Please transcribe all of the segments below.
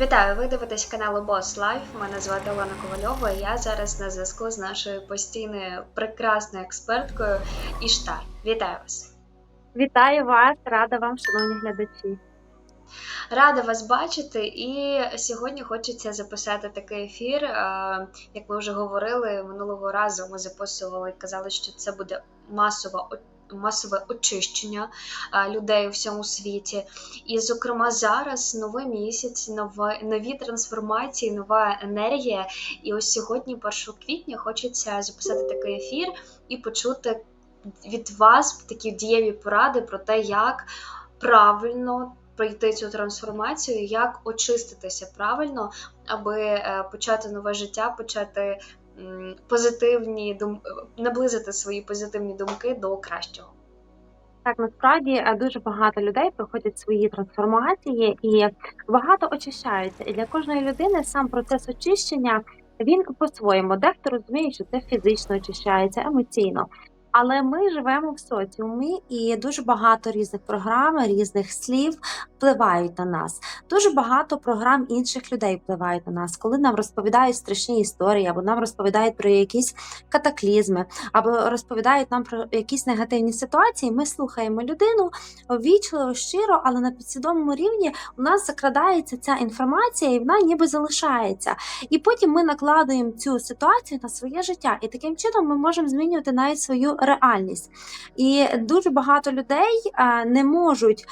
Вітаю! Ви дивитесь каналу Boss Life. Мене звати Олена Ковальова. і Я зараз на зв'язку з нашою постійною прекрасною експерткою Іштар. Вітаю вас! Вітаю вас, рада вам, шановні глядачі. Рада вас бачити, і сьогодні хочеться записати такий ефір. Е, Як ми вже говорили минулого разу, ми записували і казали, що це буде масова масове очищення е, людей у всьому світі. І, зокрема, зараз новий місяць, нові, нові трансформації, нова енергія. І ось сьогодні, 1 квітня, хочеться записати такий ефір і почути від вас такі дієві поради про те, як правильно пройти цю трансформацію, як очиститися правильно, аби е, почати нове життя, почати позитивні дум... наблизити свої позитивні думки до кращого. Так, насправді е, дуже багато людей проходять свої трансформації і багато очищаються. І для кожної людини сам процес очищення він по-своєму. Дехто розуміє, що це фізично очищається, емоційно. Але ми живемо в соціумі, і дуже багато різних програм, різних слів впливають на нас. Дуже багато програм інших людей впливають на нас, коли нам розповідають страшні історії, або нам розповідають про якісь катаклізми, або розповідають нам про якісь негативні ситуації. Ми слухаємо людину ввічливо, щиро, але на підсвідомому рівні у нас закрадається ця інформація, і вона ніби залишається. І потім ми накладуємо цю ситуацію на своє життя, і таким чином ми можемо змінювати навіть свою реальність. І дуже багато людей не можуть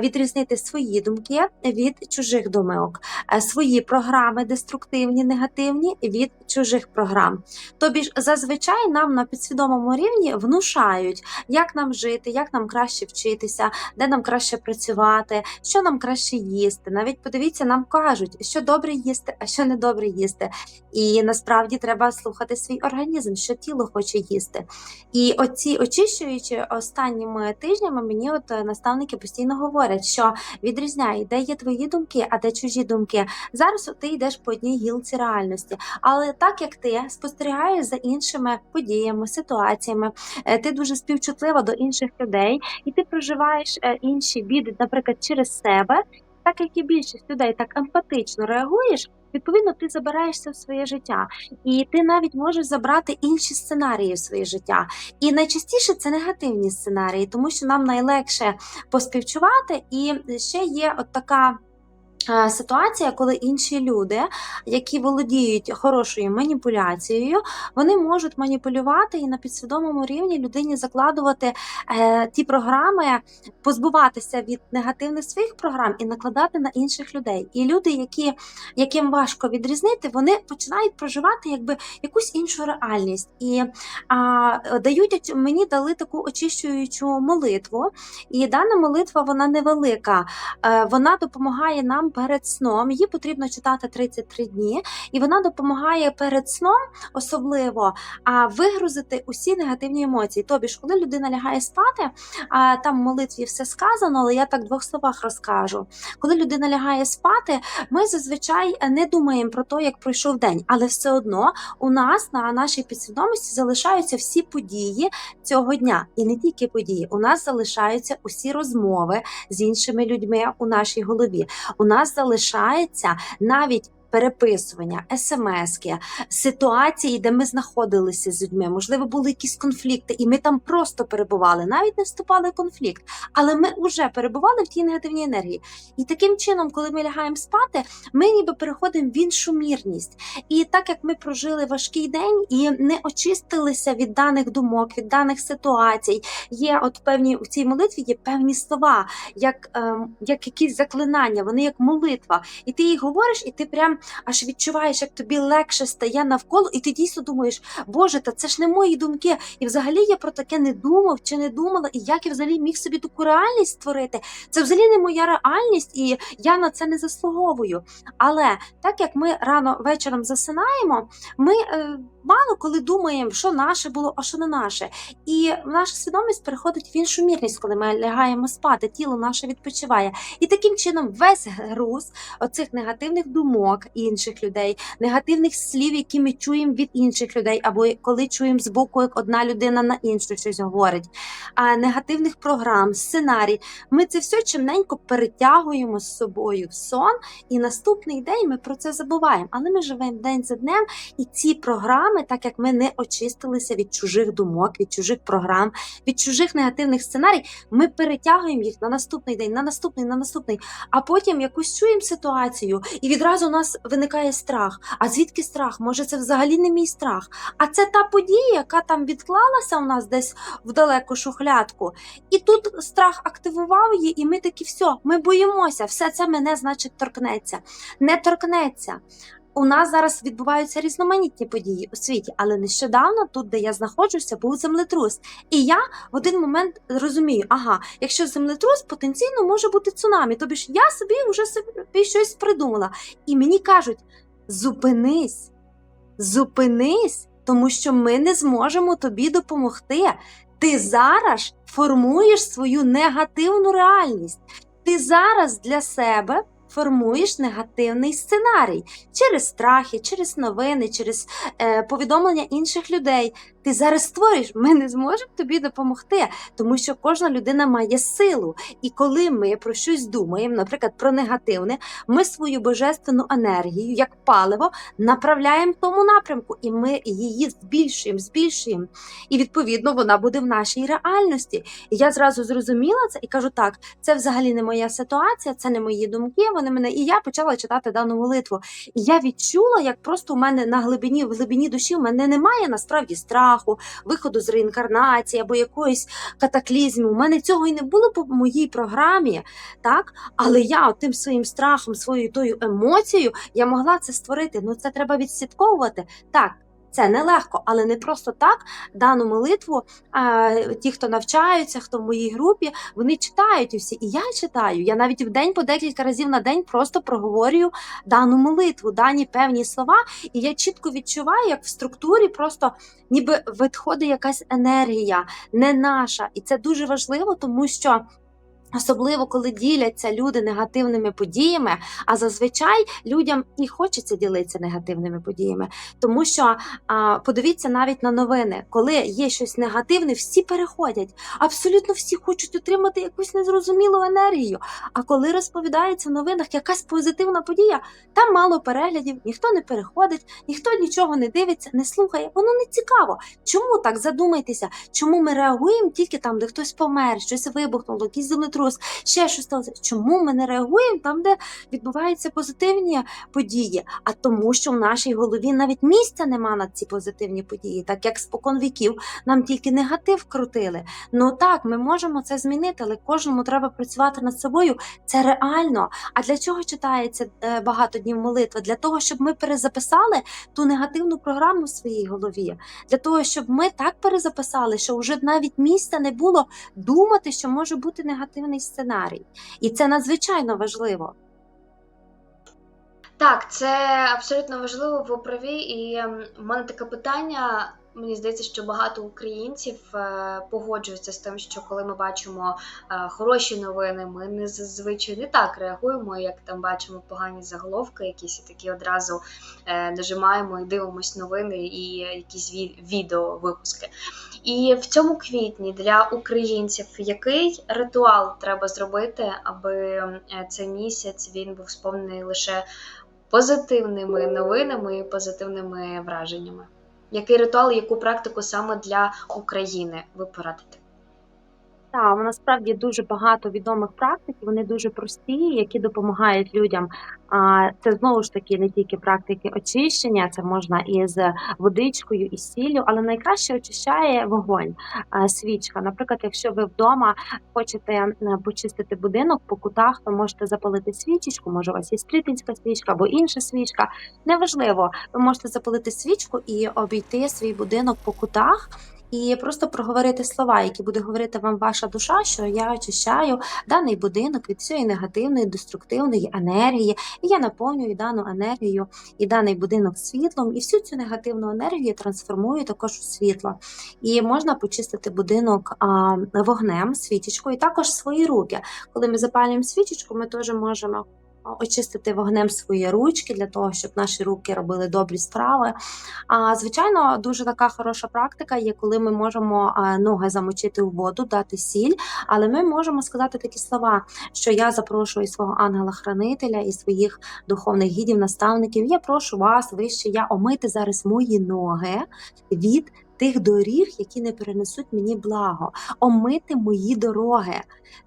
відрізнити свої думки від чужих думок, свої програми деструктивні, негативні від чужих програм. Тобі ж зазвичай нам на підсвідомому рівні внушають, як нам жити, як нам краще вчитися, де нам краще працювати, що нам краще їсти. Навіть подивіться, нам кажуть, що добре їсти, а що не добре їсти. І насправді треба слухати свій організм, що тіло хоче їсти. І оці очищуючи останніми тижнями, мені от е, наставники постійно говорять, що відрізняй, де є твої думки, а де чужі думки. Зараз ти йдеш по одній гілці реальності, але так як ти спостерігаєш за іншими подіями, ситуаціями, е, ти дуже співчутлива до інших людей, і ти проживаєш е, інші біди, наприклад, через себе. Так як і більшість людей так емпатично реагуєш, відповідно ти забираєшся в своє життя, і ти навіть можеш забрати інші сценарії в своє життя. І найчастіше це негативні сценарії, тому що нам найлегше поспівчувати, і ще є от така. Е, Ситуація, коли інші люди, які володіють хорошою маніпуляцією, вони можуть маніпулювати і на підсвідомому рівні людині закладувати е, ті програми, позбуватися від негативних своїх програм і накладати на інших людей. І люди, які, яким важко відрізнити, вони починають проживати якби якусь іншу реальність. І а, дають мені дали таку очищуючу молитву. І дана молитва вона невелика. Е, Вона допомагає нам перед сном. Її потрібно читати 33 дні, і вона допомагає перед сном особливо вигрузити усі негативні емоції. Тобі ж, коли людина лягає спати, а, там в молитві все сказано, але я так в двох словах розкажу. Коли людина лягає спати, ми зазвичай не думаємо про те, як пройшов день, але все одно у нас на нашій підсвідомості залишаються всі події цього дня, і не тільки події. У нас залишаються усі розмови з іншими людьми у нашій голові. У нас залишається навіть. Переписування, смски, ситуації, де ми знаходилися з людьми, можливо, були якісь конфлікти, і ми там просто перебували, навіть не вступали в конфлікт, але ми вже перебували в тій негативній енергії. І таким чином, коли ми лягаємо спати, ми ніби переходимо в іншу мірність. І так як ми прожили важкий день і не очистилися від даних думок, від даних ситуацій, є от певні у цій молитві є певні слова, як, ем, як якісь заклинання, вони як молитва. І ти їх говориш, і ти прям аж відчуваєш, як тобі легше стає навколо, і ти дійсно думаєш, Боже, та це ж не мої думки. І взагалі я про таке не думав чи не думала, і як я взагалі міг собі таку реальність створити. Це взагалі не моя реальність, і я на це не заслуговую. Але так як ми рано вечором засинаємо, ми. Мало коли думаємо, що наше було, а що не наше. І наша свідомість переходить в іншу мірність, коли ми лягаємо спати, тіло наше відпочиває. І таким чином весь груз оцих негативних думок інших людей, негативних слів, які ми чуємо від інших людей, або коли чуємо збоку, як одна людина на іншу щось говорить, а негативних програм, сценарій. Ми це все чимненько перетягуємо з собою в сон, і наступний день ми про це забуваємо. Але ми живемо день за днем, і ці програми, так як ми не очистилися від чужих думок, від чужих програм, від чужих негативних сценарій, ми перетягуємо їх на наступний день, на наступний, на наступний. А потім якусь чуємо ситуацію, і відразу у нас виникає страх. А звідки страх? Може, це взагалі не мій страх? А це та подія, яка там відклалася у нас десь в далеку шухлядку. І тут страх активував її, і ми такі все, ми боїмося, все це мене, значить, торкнеться. Не торкнеться. У нас зараз відбуваються різноманітні події у світі, але нещодавно, тут, де я знаходжуся, був землетрус. І я в один момент розумію, ага, якщо землетрус, потенційно може бути цунамі. Тобі ж я собі вже собі щось придумала. І мені кажуть: зупинись, зупинись, тому що ми не зможемо тобі допомогти. Ти зараз формуєш свою негативну реальність. Ти зараз для себе формуєш негативний сценарій через страхи, через новини, через е, повідомлення інших людей. Ти зараз створюєш, ми не зможемо тобі допомогти, тому що кожна людина має силу. І коли ми про щось думаємо, наприклад, про негативне, ми свою божественну енергію, як паливо, направляємо в тому напрямку, і ми її збільшуємо, збільшуємо. І відповідно вона буде в нашій реальності. І я зразу зрозуміла це і кажу: так, це взагалі не моя ситуація, це не мої думки. Вони мене і я почала читати дану молитву. І я відчула, як просто у мене на глибині, в глибині душі в мене немає насправді страху, виходу з реінкарнації або якоїсь катаклізму. У мене цього і не було по моїй програмі, так? Але я тим своїм страхом, своєю тою емоцією, я могла це створити. Ну це треба відслідковувати. Так. Це нелегко, але не просто так дану молитву. А, ті, хто навчаються, хто в моїй групі, вони читають усі. І я читаю. Я навіть в день по декілька разів на день просто проговорюю дану молитву, дані певні слова, і я чітко відчуваю, як в структурі просто ніби відходить якась енергія, не наша. І це дуже важливо, тому що. Особливо, коли діляться люди негативними подіями, а зазвичай людям і хочеться ділитися негативними подіями. Тому що а, подивіться навіть на новини, коли є щось негативне, всі переходять. Абсолютно всі хочуть отримати якусь незрозумілу енергію. А коли розповідається в новинах якась позитивна подія, там мало переглядів, ніхто не переходить, ніхто нічого не дивиться, не слухає. Воно не цікаво. Чому так задумайтеся? Чому ми реагуємо тільки там, де хтось помер, щось вибухнуло, якийсь землетрус, ще щось сталося? Чому ми не реагуємо там, де відбуваються позитивні події? А тому, що в нашій голові навіть місця нема на ці позитивні події, так як спокон віків нам тільки негатив крутили. Ну так, ми можемо це змінити, але кожному треба працювати над собою. Це реально. А для чого читається е, багато днів молитви? Для того, щоб ми перезаписали ту негативну програму в своїй голові, для того, щоб ми так перезаписали, що вже навіть місця не було думати, що може бути негативний сценарій. І це надзвичайно важливо. Так, це абсолютно важливо, в управі. І ем, в мене таке питання. Мені здається, що багато українців е, погоджуються з тим, що коли ми бачимо е, хороші новини, ми не зазвичай не так реагуємо, як там бачимо погані заголовки, якісь і такі одразу е, нажимаємо і дивимось новини і якісь ві- відео випуски. І в цьому квітні для українців який ритуал треба зробити, аби цей місяць він був сповнений лише позитивними новинами і позитивними враженнями? Який ритуал, яку практику саме для України ви порадите? Так, насправді дуже багато відомих практик, вони дуже прості, які допомагають людям. А це знову ж таки не тільки практики очищення, це можна і з водичкою, і сіллю, але найкраще очищає вогонь, свічка. Наприклад, якщо ви вдома хочете почистити будинок по кутах, то можете запалити свічечку, може у вас є стрітинська свічка або інша свічка. Неважливо, ви можете запалити свічку і обійти свій будинок по кутах. І просто проговорити слова, які буде говорити вам ваша душа, що я очищаю даний будинок від всієї негативної, деструктивної енергії, і я наповнюю дану енергію і даний будинок світлом, і всю цю негативну енергію трансформую також у світло. І можна почистити будинок а, вогнем, свічечкою, і також свої руки. Коли ми запалюємо свічечку, ми теж можемо очистити вогнем свої ручки для того, щоб наші руки робили добрі справи. А, звичайно, дуже така хороша практика є, коли ми можемо ноги замочити у воду, дати сіль, але ми можемо сказати такі слова, що я запрошую свого ангела-хранителя і своїх духовних гідів, наставників. Я прошу вас, вище я омити зараз мої ноги від тих доріг, які не перенесуть мені благо, омити мої дороги,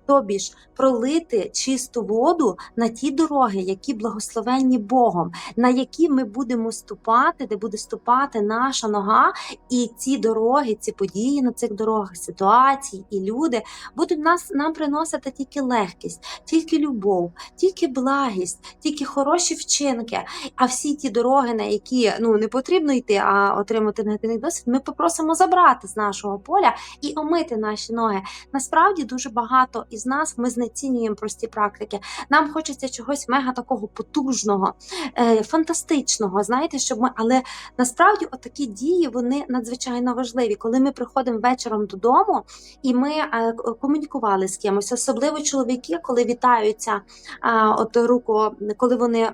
тобі ж пролити чисту воду на ті дороги, які благословенні Богом, на які ми будемо ступати, де буде ступати наша нога, і ці дороги, ці події на цих дорогах, ситуації і люди будуть нас нам приносити тільки легкість, тільки любов, тільки благість, тільки хороші вчинки. А всі ті дороги, на які ну не потрібно йти, а отримати негативний досвід, ми попросимо забрати з нашого поля і омити наші ноги. Насправді дуже багато із нас ми знецінюємо прості практики. Нам хочеться чогось мега такого потужного, е, фантастичного. Знаєте, щоб ми, але насправді отакі дії вони надзвичайно важливі. Коли ми приходимо вечором додому і ми е, комунікували з кимось, особливо чоловіки, коли вітаються от руку, коли вони.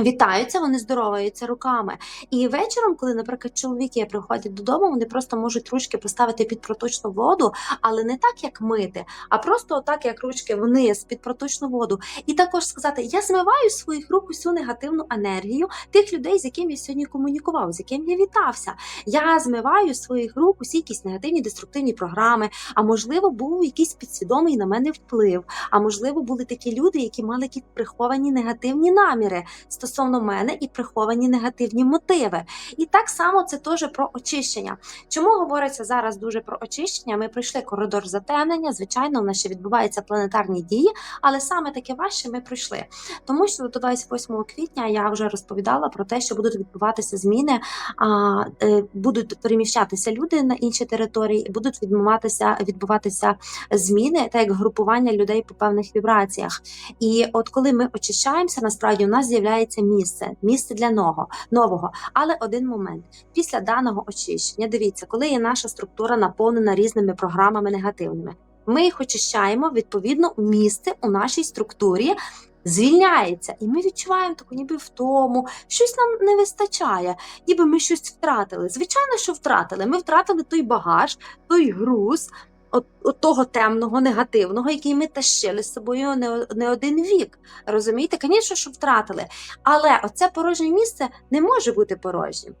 Вітаються, вони здороваються руками. І вечором, коли, наприклад, чоловіки приходять додому, вони просто можуть ручки поставити під проточну воду, але не так, як мити, а просто так, як ручки вниз під проточну воду. І також сказати: я змиваю з своїх рук усю негативну енергію тих людей, з яким я сьогодні комунікував, з яким я вітався. Я змиваю своїх рук усі якісь негативні деструктивні програми. А можливо, був якийсь підсвідомий на мене вплив. А можливо, були такі люди, які мали якісь приховані негативні наміри стосовно мене і приховані негативні мотиви. І так само це теж про очищення. Чому говориться зараз дуже про очищення? Ми пройшли коридор затемнення. Звичайно, у нас ще відбуваються планетарні дії, але саме таке важче ми пройшли. Тому що до 28 квітня я вже розповідала про те, що будуть відбуватися зміни, а, е, будуть переміщатися люди на інші території, будуть відбуватися відбуватися зміни, так як групування людей по певних вібраціях. І от коли ми очищаємося, насправді у нас з'являється місце, місце для нового, нового. Але один момент після даного очищення, дивіться, коли є наша структура наповнена різними програмами негативними, ми їх очищаємо відповідно місце у нашій структурі. Звільняється, і ми відчуваємо таку, ніби втому, щось нам не вистачає, ніби ми щось втратили. Звичайно, що втратили. Ми втратили той багаж, той груз, от, от того темного, негативного, який ми тащили з собою не, не один вік. Розумієте, звісно, що втратили. Але оце порожнє місце не може бути порожнім.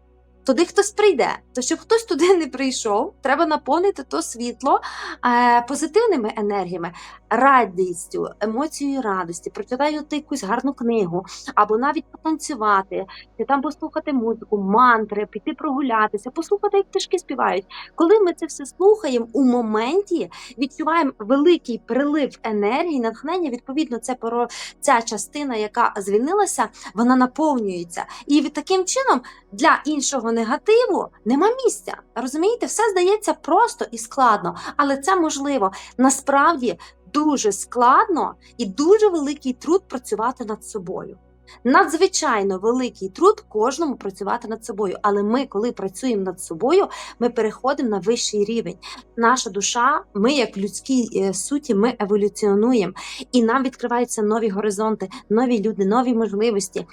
Туди хтось прийде. То щоб хтось туди не прийшов, треба наповнити то світло е, позитивними енергіями, радістю, емоцією радості, прочитати якусь гарну книгу, або навіть потанцювати, чи там послухати музику, мантри, піти прогулятися, послухати, як пташки співають. Коли ми це все слухаємо у моменті, відчуваємо великий прилив енергії, натхнення. Відповідно, це поро ця частина, яка звільнилася, вона наповнюється. І таким чином для іншого негативу нема місця. Розумієте, все здається просто і складно, але це можливо. Насправді дуже складно і дуже великий труд працювати над собою. Надзвичайно великий труд кожному працювати над собою. Але ми, коли працюємо над собою, ми переходимо на вищий рівень. Наша душа, ми, як людські е, суті, ми еволюціонуємо, і нам відкриваються нові горизонти, нові люди, нові можливості.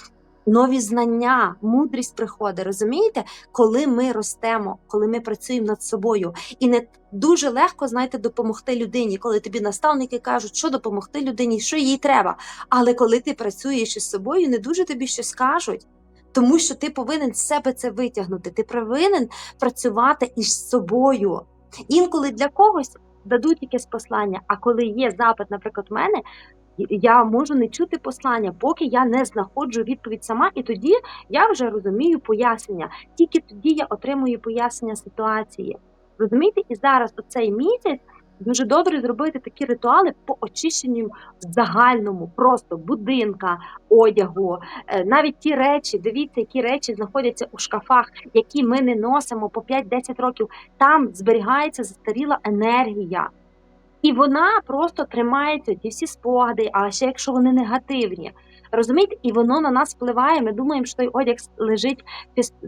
Нові знання, мудрість приходить, розумієте, коли ми ростемо, коли ми працюємо над собою, і не дуже легко знаєте, допомогти людині, коли тобі наставники кажуть, що допомогти людині, що їй треба. Але коли ти працюєш із собою, не дуже тобі щось кажуть, тому що ти повинен з себе це витягнути. Ти повинен працювати із собою. Інколи для когось дадуть якесь послання. А коли є запит, наприклад, в мене. Я можу не чути послання, поки я не знаходжу відповідь сама, і тоді я вже розумію пояснення. Тільки тоді я отримую пояснення ситуації. Розумієте, і зараз у цей місяць Дуже добре зробити такі ритуали по очищенню загальному, просто будинка, одягу, е, навіть ті речі, дивіться, які речі знаходяться у шкафах, які ми не носимо по 5-10 років. Там зберігається застаріла енергія. І вона просто тримається ті всі спогади, а ще якщо вони негативні. Розумієте, і воно на нас впливає. Ми думаємо, що той одяг лежить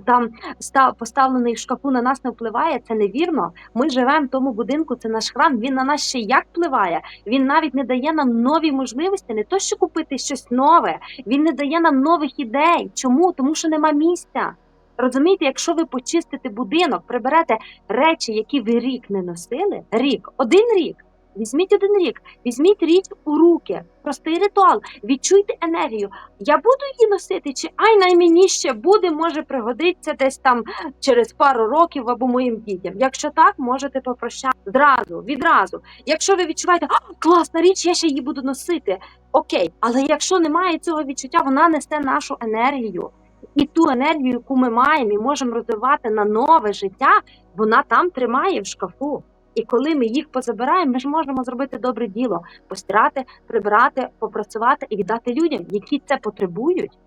там ста- поставлений в шкафу, на нас не впливає. Це невірно. Ми живемо в тому будинку, це наш храм. Він на нас ще як впливає. Він навіть не дає нам нові можливості, не то, що купити щось нове. Він не дає нам нових ідей. Чому? Тому що нема місця. Розумієте, якщо ви почистите будинок, приберете речі, які ви рік не носили, рік, один рік. Візьміть один рік, візьміть річ у руки, простий ритуал, відчуйте енергію. Я буду її носити, чи ай най мені ще буде, може пригодиться десь там через пару років або моїм дітям. Якщо так, можете попрощати зразу, відразу. Якщо ви відчуваєте, «А, класна річ, я ще її буду носити. Окей, але якщо немає цього відчуття, вона несе нашу енергію. І ту енергію, яку ми маємо і можемо розвивати на нове життя, вона там тримає в шкафу. І коли ми їх позабираємо, ми ж можемо зробити добре діло, постирати, прибрати, попрацювати і віддати людям, які це потребують.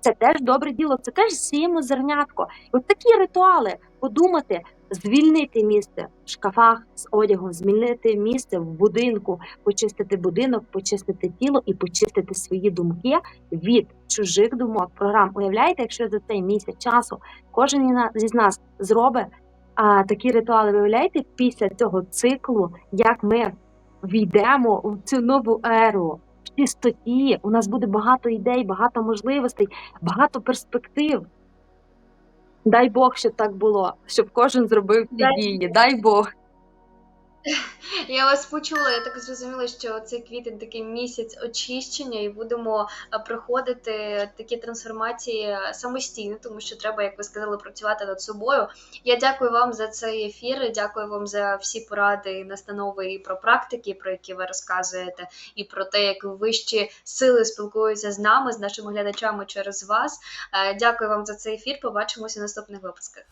Це теж добре діло, це теж сіємо зернятко. І от такі ритуали подумати, звільнити місце в шкафах з одягом, звільнити місце в будинку, почистити будинок, почистити тіло і почистити свої думки від чужих думок, програм. Уявляєте, якщо за цей місяць часу кожен із нас зробить а, такі ритуали, виявляєте, після цього циклу, як ми війдемо в цю нову еру. В чистоті у нас буде багато ідей, багато можливостей, багато перспектив. Дай Бог, щоб так було, щоб кожен зробив ці дії. Дай Бог. Я вас почула, я так зрозуміла, що цей квітень такий місяць очищення, і будемо проходити такі трансформації самостійно, тому що треба, як ви сказали, працювати над собою. Я дякую вам за цей ефір. Дякую вам за всі поради і настанови і про практики, про які ви розказуєте, і про те, як вищі сили спілкуються з нами, з нашими глядачами через вас. Е, Дякую вам за цей ефір. Побачимося в наступних випусках.